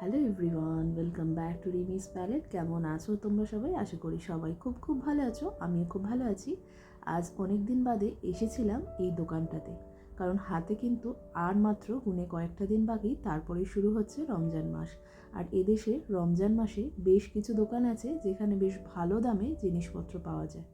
Hello everyone welcome back to Rimi's palette কেমন আছো তোমরা সবাই? আশা করি সবাই খুব খুব ভালো আছো, আমিও খুব ভালো আছি। আজ অনেক দিন বাদে এসেছিলাম এই দোকানটাতে, কারণ হাতে কিন্তু আর মাত্র গুনে কয়েকটা দিন বাকি, তারপরেই শুরু হচ্ছে রমজান মাস। আর এদেশে রমজান মাসে বেশ কিছু দোকান আছে যেখানে বেশ ভালো দামে জিনিসপত্র পাওয়া যায়।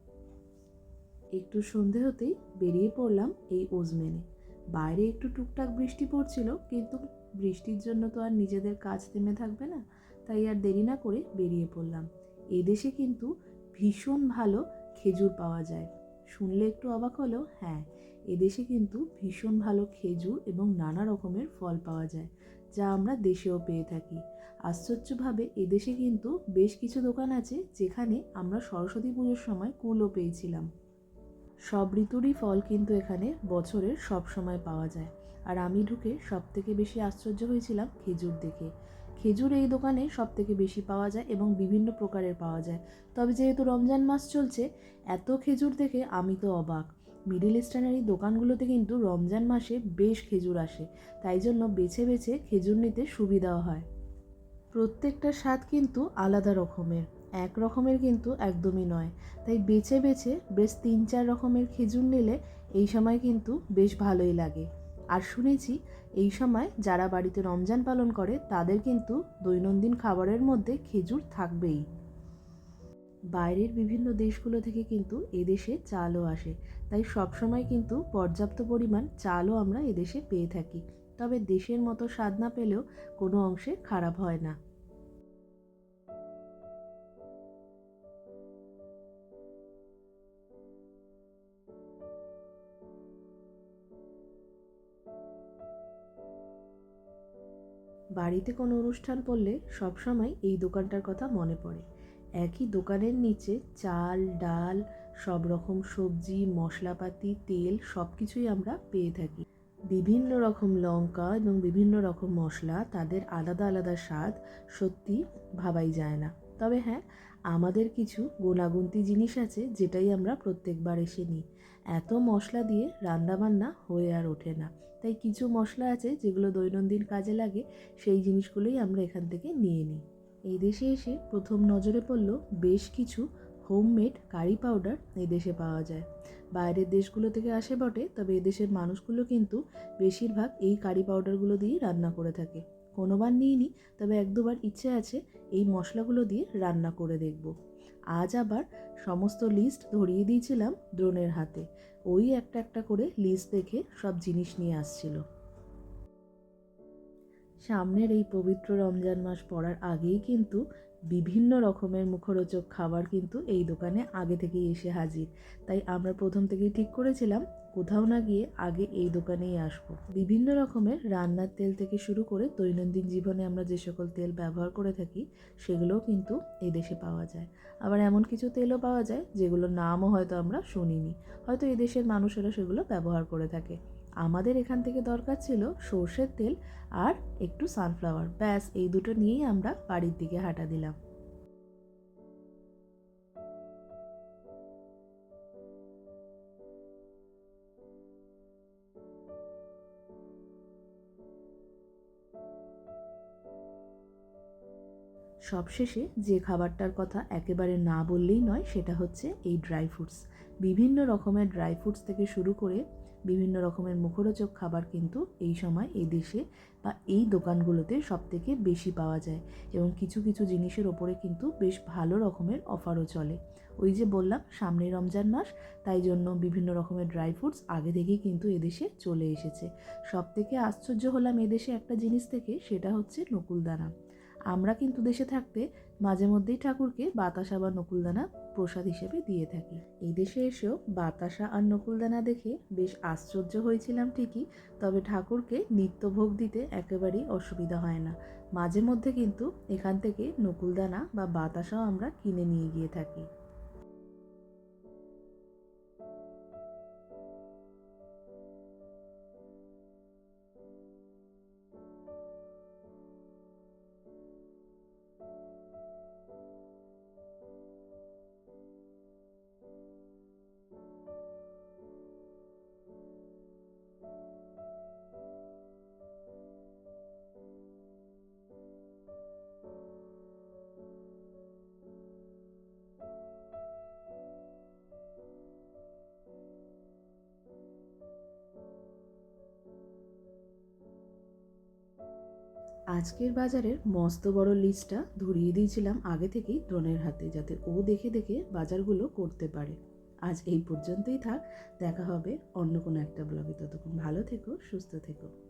একটু সন্ধে হতেই বেরিয়ে পড়লাম এই ওজমেনে। বাইরে একটু টুকটাক বৃষ্টি পড়ছিল, কিন্তু বৃষ্টির জন্য তো আর নিজেদের কাজ থেমে থাকবে না, তাই আর দেরি না করে বেরিয়ে পড়লাম। এদেশে কিন্তু ভীষণ ভালো খেজুর পাওয়া যায়। শুনলে একটু অবাক হলেও হ্যাঁ এদেশে কিন্তু ভীষণ ভালো খেজুর এবং নানা রকমের ফল পাওয়া যায়, যা আমরা দেশেও পেয়ে থাকি। আশ্চর্যভাবে এদেশে কিন্তু বেশ কিছু দোকান আছে, যেখানে আমরা সরস্বতী পুজোর সময় কুলও পেয়েছিলাম। সব ঋতুরই ফল কিন্তু এখানে বছরের সব সময় পাওয়া যায়। আর আমি ঢুকে সব থেকে বেশি আশ্চর্য হয়েছিলাম খেজুর দেখে। খেজুর এই দোকানে সব থেকে বেশি পাওয়া যায় এবং বিভিন্ন প্রকারের পাওয়া যায়। তবে যেহেতু রমজান মাস চলছে, এত খেজুর দেখে আমি তো অবাক। মিডিল ইস্টার্নের এই দোকানগুলোতে কিন্তু রমজান মাসে বেশ খেজুর আসে, তাই জন্য বেছে বেছে খেজুর নিতে সুবিধাও হয়। প্রত্যেকটা স্বাদ কিন্তু আলাদা রকমের। এক রকমের কিন্তু একদমই নয়। তাই বেছে বেছে বেশ তিন চার রকমের খেজুর নিলে এই সময় কিন্তু বেশ ভালোই লাগে। আর শুনেছি এই সময় যারা বাড়িতে রমজান পালন করে, তাদের কিন্তু দৈনন্দিন খাবারের মধ্যে খেজুর থাকবেই। বাইরের বিভিন্ন দেশগুলো থেকে কিন্তু এদেশে চালও আসে। তাই সবসময় কিন্তু পর্যাপ্ত পরিমাণ চালও আমরা এদেশে পেয়ে থাকি। তবে দেশের মতো স্বাদ না পেলেও কোনো অংশে খারাপ হয় না। বাড়িতে কোনো অনুষ্ঠান পড়লে সবসময় এই দোকানটার কথা মনে পড়ে। একই দোকানের নিচে চাল, ডাল, সব রকম সবজি, মশলাপাতি, তেল সব কিছুই আমরা পেয়ে থাকি। বিভিন্ন রকম লঙ্কা এবং বিভিন্ন রকম মশলা তাদের আলাদা আলাদা স্বাদ সত্যি ভাবাই যায় না। তবে হ্যাঁ আমাদের কিছু গোনাগুন্তি জিনিস আছে যেটাই আমরা প্রত্যেকবার এসে নিই। এত মশলা দিয়ে রান্নাবান্না হয়ে আর ওঠে না। তাই কিছু মশলা আছে যেগুলো দৈনন্দিন কাজে লাগে, সেই জিনিসগুলোই আমরা এখান থেকে নিয়ে নিই। এই দেশে এসে প্রথম নজরে পড়ল বেশ কিছু হোমমেড কারি পাউডার এই দেশে পাওয়া যায়। বাইরের দেশগুলো থেকে আসে বটে, তবে এদেশের মানুষগুলো কিন্তু বেশিরভাগ এই কারি পাউডারগুলো দিয়েই রান্না করে থাকে। কোনোবার নিইনি, তবে এক দুবার ইচ্ছে আছে এই মশলাগুলো দিয়ে রান্না করে দেখব। আজ আবার সমস্ত লিস্ট ধরিয়ে দিয়েছিলাম দ্রোণের হাতে। ওই একটা একটা করে লিস্ট দেখে সব জিনিস নিয়ে আসছিল। সামনের এই পবিত্র রমজান মাস পড়ার আগেই কিন্তু বিভিন্ন রকমের মুখরোচক খাবার কিন্তু এই দোকানে আগে থেকেই এসে হাজির। তাই আমরা প্রথম থেকেই ঠিক করেছিলাম, কোথাও না গিয়ে আগে এই দোকানেই আসব। বিভিন্ন রকমের রান্নার তেল থেকে শুরু করে দৈনন্দিন জীবনে আমরা যে সকল তেল ব্যবহার করে থাকি, সেগুলোও কিন্তু এই দেশে পাওয়া যায়। আবার এমন কিছু তেলও পাওয়া যায়, যেগুলোর নামও হয়তো আমরা শুনিনি। হয়তো এদেশের মানুষেরা সেগুলো ব্যবহার করে থাকে। আমাদের এখান থেকে দরকার ছিল সর্ষের তেল আর একটু সানফ্লাওয়ার ব্যাস, এই দুটো নিয়েই আমরা বাড়ির দিকে হাঁটা দিলাম। সবশেষে যে খাবারটার কথা একেবারে না বললেই নয়, সেটা হচ্ছে এই ড্রাই ফ্রুটস বিভিন্ন রকমের ড্রাই ফ্রুটস থেকে শুরু করে বিভিন্ন রকমের মুখরোচক খাবার কিন্তু এই সময় এই দেশে বা এই দোকানগুলোতে সব থেকে বেশি পাওয়া যায় এবং কিছু কিছু জিনিসের ওপরে কিন্তু বেশ ভালো রকমের অফারও চলে। ওই যে বললাম, সামনে রমজান মাস, তাই জন্য বিভিন্ন রকমের ড্রাই ফ্রুটস আগে থেকেই কিন্তু এদেশে চলে এসেছে। সব থেকে আশ্চর্য হলাম এদেশে একটা জিনিস থেকে, সেটা হচ্ছে নকুলদানা আমরা কিন্তু দেশে থাকতে মাঝে মধ্যেই ঠাকুরকে বাতাসা বা নকুলদানা প্রসাদ হিসেবে দিয়ে থাকি। এই দেশে এসেও বাতাসা আর নকুলদানা দেখে বেশ আশ্চর্য হয়েছিলাম ঠিকই, তবে ঠাকুরকে নিত্যভোগ দিতে একেবারেই অসুবিধা হয় না। মাঝে মধ্যে কিন্তু এখান থেকে নকুলদানা বা বাতাসাও আমরা কিনে নিয়ে গিয়ে থাকি। আজকের বাজারের মস্ত বড় লিস্টটা ধরিয়ে দিয়েছিলাম আগে থেকেই দ্রোণের হাতে যাতে ও দেখে দেখে বাজারগুলো করতে পারে। আজ এই পর্যন্তই থাক, দেখা হবে অন্য কোনো একটা ব্লগে। ততক্ষণ ভালো থেকো, সুস্থ থেকো।